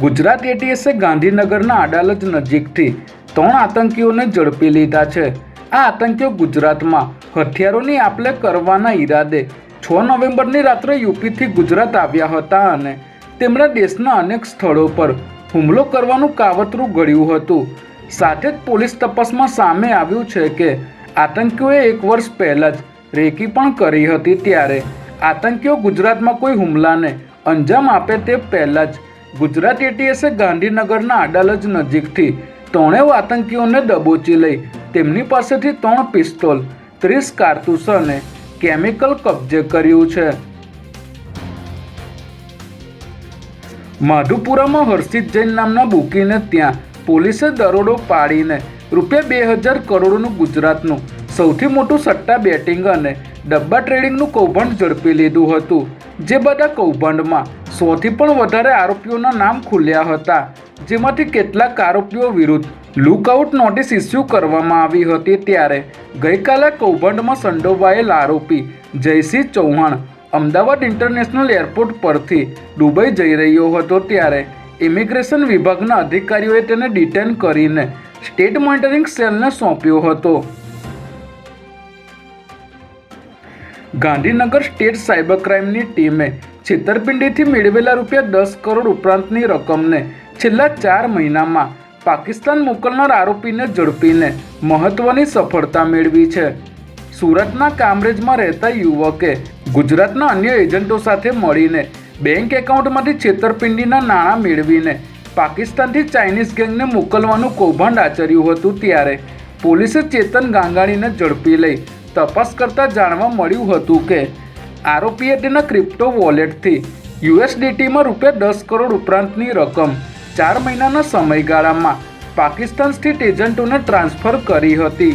ગુજરાત એટીએસે ગાંધીનગરના અડાલજ નજીકથી ત્રણ આતંકીઓને ઝડપી લીધા છે. આ આતંકીઓ ગુજરાતમાં હથિયારોની આપલે કરવાના ઈરાદે છ નવેમ્બરની રાત્રે યુપીથી ગુજરાત આવ્યા હતા અને તેમણે દેશના અનેક સ્થળો પર હુમલો કરવાનું કાવતરું ઘડ્યું હતું. સાથે જ પોલીસ તપાસમાં સામે આવ્યું છે કે આતંકીઓએ એક વર્ષ પહેલાં જ રેકી પણ કરી હતી ત્યારે. આતંકીઓ ગુજરાતમાં કોઈ હુમલાને અંજામ આપે તે પહેલાં જ ગુજરાત એટીએસે ગાંધીનગરના અડાલજ નજીકથી ત્રણેય આતંકીઓને દબોચી લઈ તેમની પાસેથી ત્રણ પિસ્તોલ, ત્રીસ કારતૂસ અને કેમિકલ કબજે કર્યું છે. માધુપુરામાં હર્ષિત જૈન નામના બુકીને ત્યાં પોલીસે દરોડો પાડીને રૂપિયા બે હજાર કરોડનું ગુજરાતનું સૌથી મોટું સટ્ટા બેટિંગ અને ડબ્બા ટ્રેડિંગનું કૌભાંડ ઝડપી લીધું હતું, જે બધા કૌભાંડમાં સોથી પણ વધારે આરોપીઓના નામ ખુલ્યા હતા, જેમાંથી કેટલાક આરોપીઓ વિરુદ્ધ લુકઆઉટ નોટિસ ઇસ્યુ કરવામાં આવી હતી ત્યારે ગઈકાલે કૌભાંડમાં સંડોવાયેલ આરોપી જયસિંહ ચૌહાણ અમદાવાદ ઇન્ટરનેશનલ એરપોર્ટ પરથી દુબઈ જઈ રહ્યો હતો ત્યારે ઇમિગ્રેશન વિભાગના અધિકારીઓએ તેને ડિટેન કરીને સ્ટેટ મોનિટરિંગ સેલને સોંપ્યો હતો. ગાંધીનગર સ્ટેટ સાયબર ક્રાઇમની ટીમે છેતરપિંડીથી મેળવેલા રૂપિયા દસ કરોડ ઉપરાંતની રકમને છેલ્લા ચાર મહિનામાં પાકિસ્તાન મોકલનાર આરોપીને ઝડપીને મહત્વની સફળતા મેળવી છે. સુરતના કામરેજમાં રહેતા યુવકે ગુજરાતના અન્ય એજન્ટો સાથે મળીને બેંક એકાઉન્ટમાંથી છેતરપિંડીના નાણાં મેળવીને પાકિસ્તાનથી ચાઇનીઝ ગેંગને મોકલવાનું કૌભાંડ આચર્યું હતું ત્યારે પોલીસે ચેતન ગાંગાણીને ઝડપી લઈ તપાસ કરતાં જાણવા મળ્યું હતું કે આરોપીએ તેના ક્રિપ્ટો વોલેટથી યુએસડીટીમાં રૂપિયા દસ કરોડ ઉપરાંતની રકમ ચાર મહિનાના સમયગાળામાં પાકિસ્તાન સ્થિત એજન્ટોને ટ્રાન્સફર કરી હતી.